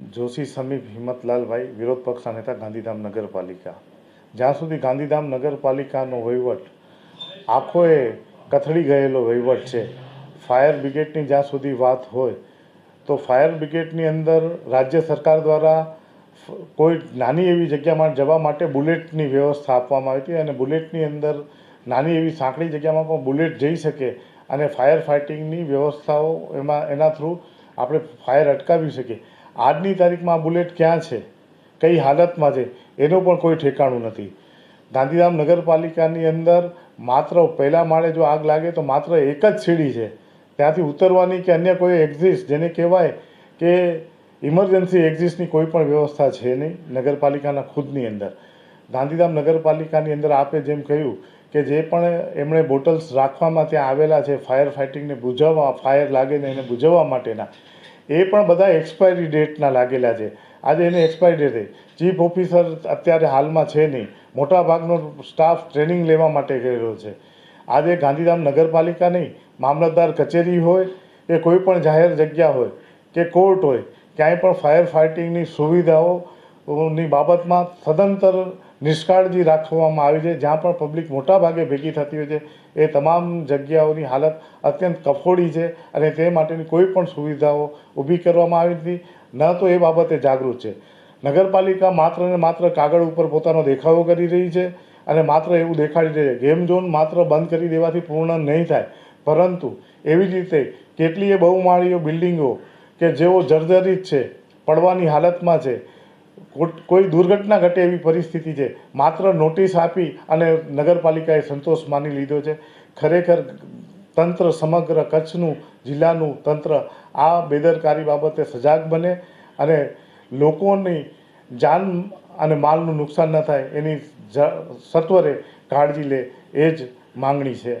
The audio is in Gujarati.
જોશી, સમીપ હિંમતલાલભાઈ વિરોધ પક્ષના નેતા, ગાંધીધામ નગરપાલિકા. જ્યાં સુધી ગાંધીધામ નગરપાલિકાનો વહીવટ આખો એ કથળી ગયેલો વહીવટ છે, ફાયર બ્રિગેડની જ્યાં સુધી વાત હોય, તો ફાયર બ્રિગેડની અંદર રાજ્ય સરકાર દ્વારા કોઈ નાની એવી જગ્યામાં જવા માટે બુલેટની વ્યવસ્થા આપવામાં આવી હતી અને બુલેટની અંદર નાની એવી સાંકડી જગ્યામાં પણ બુલેટ જઈ શકે અને ફાયર ફાઇટિંગની વ્યવસ્થાઓ એમાં, એના થ્રુ આપણે ફાયર અટકાવી શકીએ. આજની તારીખમાં બુલેટ ક્યાં છે? કઈ હાલતમાં છે? એનું પણ કોઈ ઠેકાણું નથી. ગાંધીધામ નગરપાલિકાની અંદર માત્ર પહેલા માળે જો આગ લાગે તો માત્ર એક જ સીડી છે. ત્યાંથી ઉતરવાની કે અન્ય કોઈ એક્ઝિસ્ટ જેને કહેવાય કે ઇમરજન્સી એક્ઝિસ્ટની કોઈ પણ વ્યવસ્થા છે નહીં નગરપાલિકાના ખુદની અંદર. ગાંધીધામ નગરપાલિકાની અંદર આપે જેમ કહ્યું કે જે પણ એમણે બોટલ્સ રાખવામાં ત્યાં આવેલા છે ફાયર ફાઇટિંગને બુઝાવવા ફાયર લાગે ને એને બુઝાવવા માટેના. એ પણ બધા એક્સપાયરી ડેટના લાગેલા છે. આજે એને એક્સપાયરી ડેટ ચીફ ઓફિસર અત્યારે હાલમાં છે નહીં. મોટાભાગનો સ્ટાફ ટ્રેનિંગ લેવા માટે ગયેલો છે. આજે ગાંધીધામ નગરપાલિકા નહીં, મામલતદાર કચેરી હોય, કે કોઈ પણ જાહેર જગ્યા હોય, કે કોર્ટ હોય, ક્યાંય પણ ફાયર ફાઇટિંગની સુવિધાઓની બાબતમાં સદંતર નિષ્કાળજી રાખવામાં આવી છે. જ્યાં પણ પબ્લિક મોટાભાગે ભેગી થતી હોય છે, એ તમામ જગ્યાઓની હાલત અત્યંત કફોડી છે અને તે માટેની કોઈ પણ સુવિધાઓ ઊભી કરવામાં આવી નથી. ન તો એ બાબતે જાગૃત છે. નગરપાલિકા માત્ર ને માત્ર કાગળ ઉપર પોતાનો દેખાવો કરી રહી છે અને માત્ર એવું દેખાડી રહી છે. ગેમ ઝોન માત્ર બંધ કરી દેવાથી પૂર્ણ નહીં થાય. પરંતુ એવી જ રીતે કેટલીય બહુમાળીઓ બિલ્ડિંગો કે જેઓ જર્જરિત છે, પડવાની હાલતમાં છે કોઈ દુર્ઘટના ઘટે એવી પરિસ્થિતિ છે. માત્ર નોટિસ આપી અને નગરપાલિકાએ સંતોષ માની લીધો છે. ખરેખર તંત્ર સમગ્ર કચ્છનું, જિલ્લાનું તંત્ર આ બેદરકારી બાબતે સજાગ બને અને લોકોની જાન અને માલનું નુકસાન ન થાય એની સત્વરે કાળજી લે એ જ માંગણી છે.